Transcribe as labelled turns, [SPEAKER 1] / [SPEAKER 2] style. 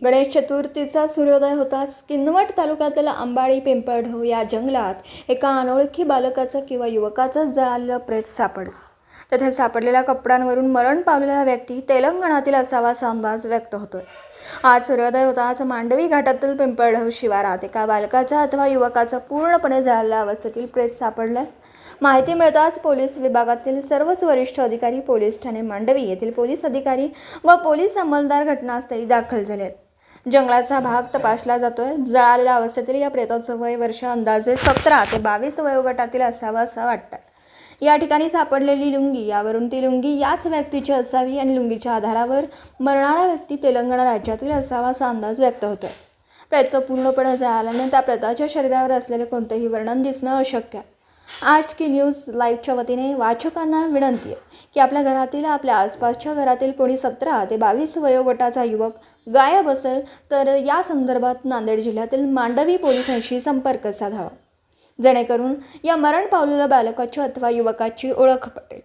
[SPEAKER 1] गणेश चतुर्थीचा सूर्योदय होताच किनवट तालुक्यातील अंबाळी पिंपळढो या जंगलात एका अनोळखी बालकाचं किंवा युवकाचाच जळालेलं प्रेत सापडला. तेथे सापडलेल्या कपड्यांवरून मरण पावलेला व्यक्ती तेलंगणातील असावा असा अंदाज व्यक्त होतोय. आज सूर्योदय होताच मांडवी घाटातील पिंपळढव शिवारात एका बालकाचा अथवा युवकाचा पूर्णपणे जळालेल्या अवस्थेतील प्रेत सापडलंय माहिती मिळताच पोलीस विभागातील सर्वच वरिष्ठ अधिकारी पोलीस ठाणे मांडवी येथील पोलीस अधिकारी व पोलीस अंमलदार घटनास्थळी दाखल झाले आहेत जंगलाचा भाग तपासला जातोय. जळालेल्या अवस्थेतील या प्रेताचं वय वर्ष अंदाजे सतरा ते बावीस वयोगटातील असावं असं वाटतं या ठिकाणी सापडलेली लुंगी यावरून ती लुंगी याच व्यक्तीची असावी आणि लुंगीच्या आधारावर मरणारा व्यक्ती तेलंगणा राज्यातील असावा असा अंदाज व्यक्त होतोय. प्रेत पूर्णपणे जळाल्याने त्या प्रेताच्या शरीरावर असलेले कोणतेही वर्णन दिसणं अशक्य आहे. आज की न्यूज लाईव्हच्या वतीने वाचकांना विनंती आहे की आपल्या घरातील आपल्या आसपासच्या घरातील कोणी सतरा ते बावीस वयोगटाचा युवक गायब असेल तर या संदर्भात नांदेड जिल्ह्यातील मांडवी पोलिसांशी संपर्क साधावा. जेणेकरून या मरण पावलेल्या बालकाची अथवा युवकाची ओळख पटेल